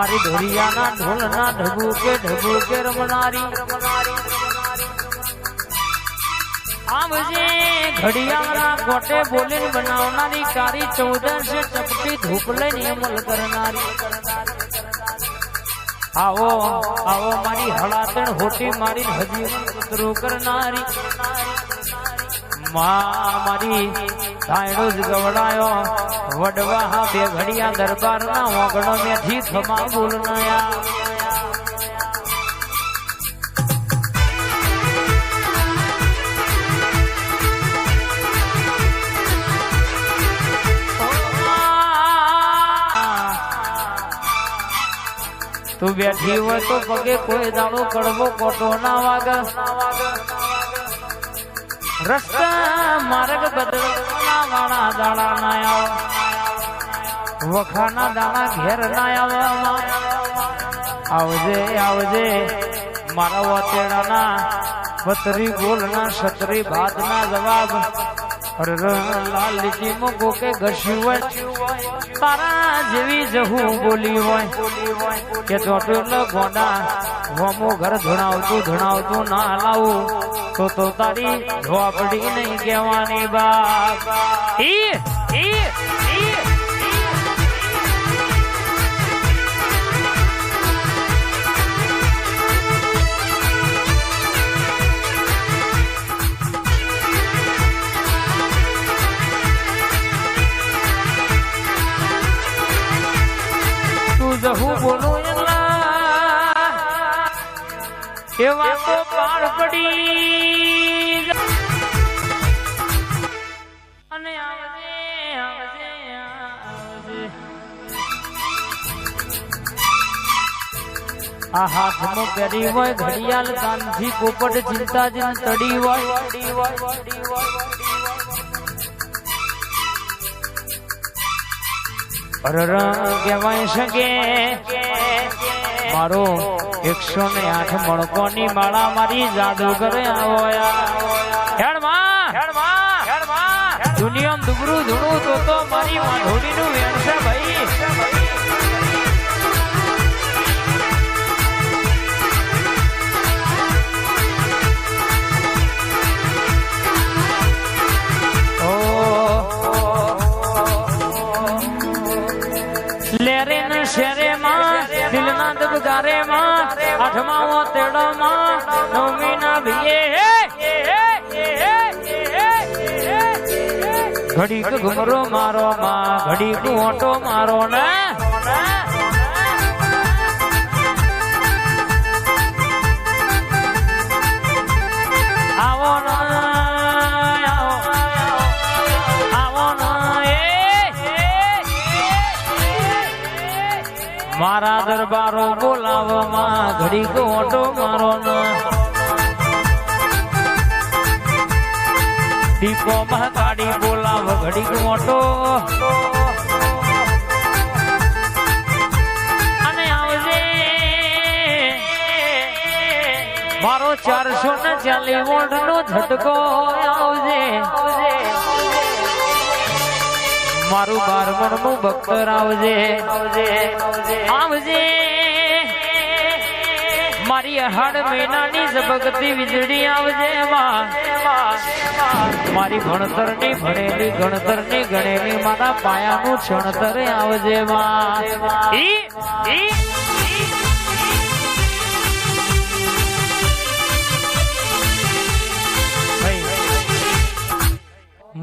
મારી ધોરિયાના ઢોલના ઢબુ કે ઢબુ કે રમનારી ઘડિયાળા ગોટે બોલીને બનાવનારી કારી ચૌદશ ચપટી ધૂપ લઈને અમલ કરનારી. આવો આવો મારી હળાતણ હોટી મારી હજી કરનારી. મારી ધાયડો જ ગવડાયો. વડવા બે ઘડિયા દરબારના ઓગણો મેથી થમા બોલનાયા. તું બેઠી હોય તો પગે કોઈ દાડો કડવો કોટો ના વાગ. માર્ગ આવ. વખાના દાણા ઘેર ના આવવામાં આવજે આવજે, મારા વતેડાના પતરી બોલના છત્રી ભાતના જવાબ. લાલજી મો કે ઘસ્યું હોય. તારા જેવી જહું બોલી હોય. કે ચોટલો ગોડા. વમો ઘર ધણાવતું ધણાવતું ના લાવું. તો તો તારી ઝોપડી નહીં કહેવાની બાપ એવા તો હાથમાં પહેરી હોય ઘડિયાળ કાનથી પોપટ, ચિંતા, જીન તડી હોય. અરર કહેવાય શકે. મારો એકસો ને આઠ મણકોની માળા મારી જાદુગરે આવો દુનિયામાં દુબરું ધૂણું તો તો મારી માધોડીનું નું વેણશે ભાઈ. લેરે આઠમા તેડામાં નવમી ના ભીએ ઘડીક ઘુમરો મારો માં ઘડીક ઓટો મારો ને. મારા દરબારો બોલાવવામાં ઘડી ગોટો મારો દીપો મહકાડી બોલાવ ઘડી ગોટો અને આવજે. મારો ચારસો ને ચાલી વોટ નો ઝટકો. આવજે. મારું બારમણનું ભક્તર આવજે. આવજે. મારી અહાડ મહિનાની ઝબકતી વીજળી આવજે મારી ભણતરની ભણેલી ગણતરની ગણેલી મારા પાયાનું છણતર આવજે માં.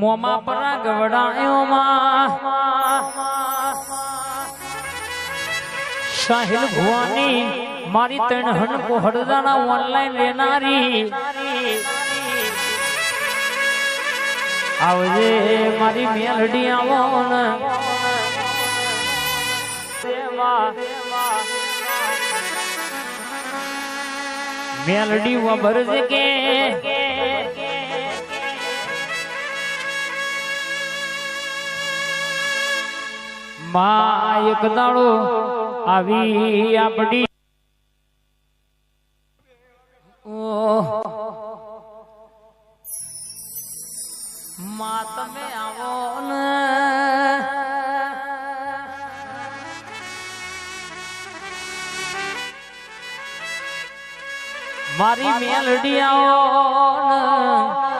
મોમાં પરા ગવડાયોમાં સાહિલ ભુવાની, મારી ત્રણ હણકો હળદાના ઓનલાઈન લેનારી. આવજે મારી મેલડી આવો ને. મેલડી વબરજ કે. માં એક દાડો આવી આપડી. માં તમે આવો ને. મારી મેલડી આવો ને.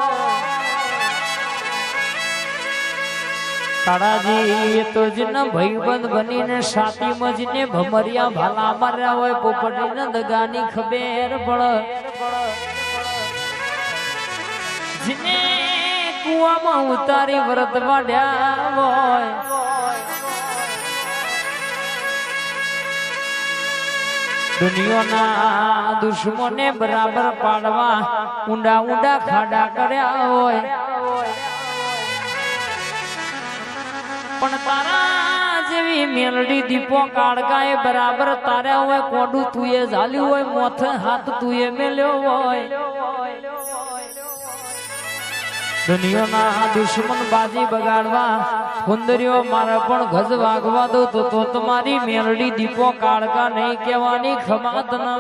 તારાજી તો જ ન ભાઈબંધ બનીને સાતી મજીને ભમરિયા ભાલા માર્યા હોય પોપટી ને દગાની ખબેર પડ. જીને કુવામાં ઉતારી વ્રત વાડ્યા હોય. દુનિયાના દુશ્મને બરાબર પાડવા ઊંડા ઊંડા ખાડા કર્યા હોય. પણ તારા જેવી મેલડી દીપો કાળગાએ બરાબર તાર્યા હોય કોડું તુએ ઝાલ્યું હોય, મોથ હાથ તુએ મેલ્યો હોય. દુનિયાના દુશ્મન બાજી બગાડવા સુંદરીઓ મારા પણ ગજ વાગવા દો, તો તમારી મેલડી દીપો કાળકા નહીં કહેવાની ખમાત ના.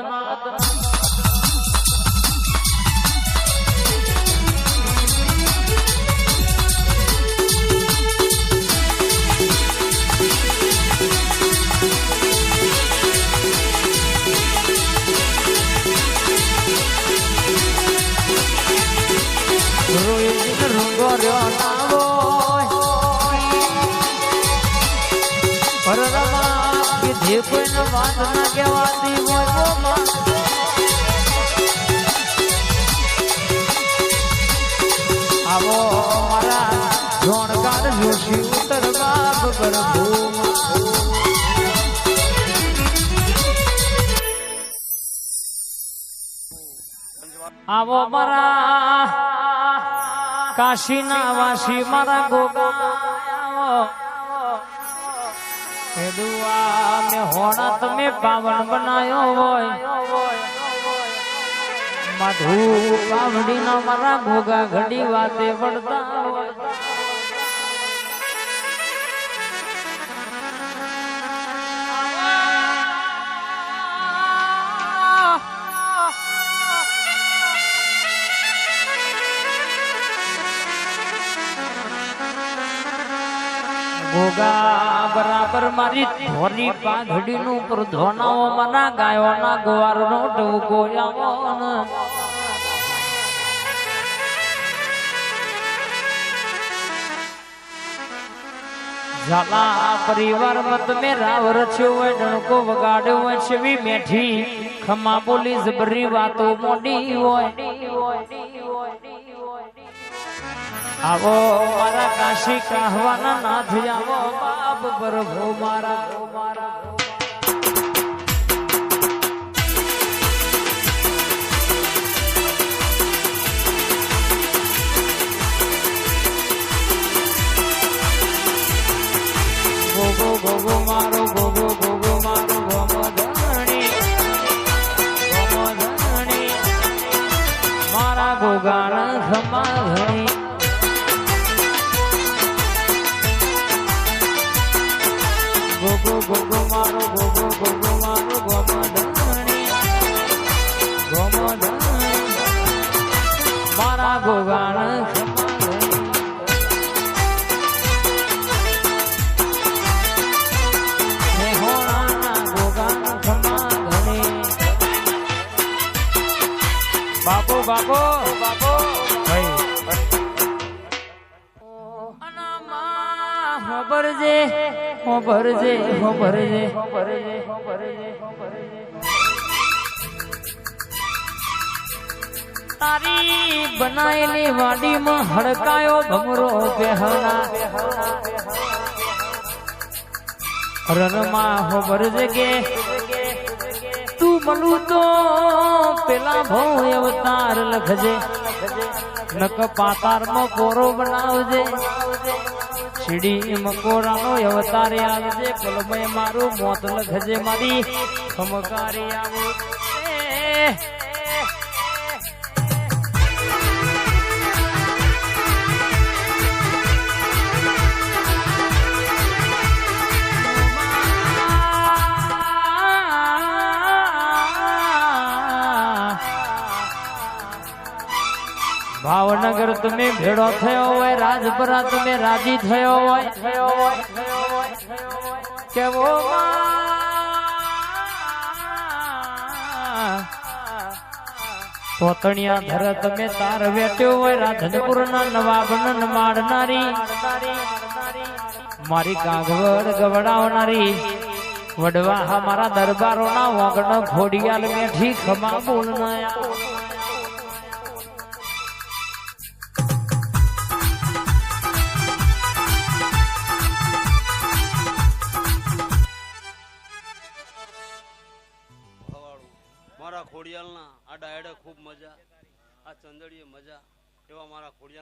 આવો મારા આવો કાશીના વાસી મારા ગોગા. હે દુઆ મેં પાવન બનાયો હોય. મધુ પાવડી ના મારા ભોગા ઘડી વાતે વળતા ગોગા બરાબર મારી ધોની પાઘડી નું પર ધોનાઓ મના ગાયો ના ગોવાર નો. ઝાલા પરિવાર મત મે રાવ રચ્યો હોય ડણકો વગાડ્યો હોય છેવી મેઠી. ખમા બોલી જબરી વાતો મોડી હોય. આવો મારા કાશી કહવાના નાથ આવો બાપ પ્રભુ મારા. ભોગો ભોગો મારો મારો ઘણી બાપો બાપો બાપો હોબરજે હોબરજે હોબરજે હોબરજે હોબરજે હોબરજે તારી બનાયેલી વાડીમાં હડકાયો ભમરો બેહણા રનમાં હોબરજે કે તું મળું તો પેલા ભઉ અવતાર લખજે. નક પાતારમાં કોરો બનાવજે. સીડી મકોરાનો અવતારે આવજે કલમય મારું મોત લખજે મારી. ખમકારી આવો. તમે ભેડો થયો હોય રાજપરા તમે રાજી થયો હોય. કેવો પોતણિયા ધર તમે તાર વેટ્યો હોય રાધનપુર ના નવાબ માડનારી મારી કાગવડ ગવડાવનારી. વડવા મારા દરબારો ના વગણ ઘોડિયાલ મેઠી ખમા બોલનાયા. ખોડિયાલના આ ડાયડે ખૂબ મજા આ ચંદડીએ મજા એવા મારા ખોડિયાલ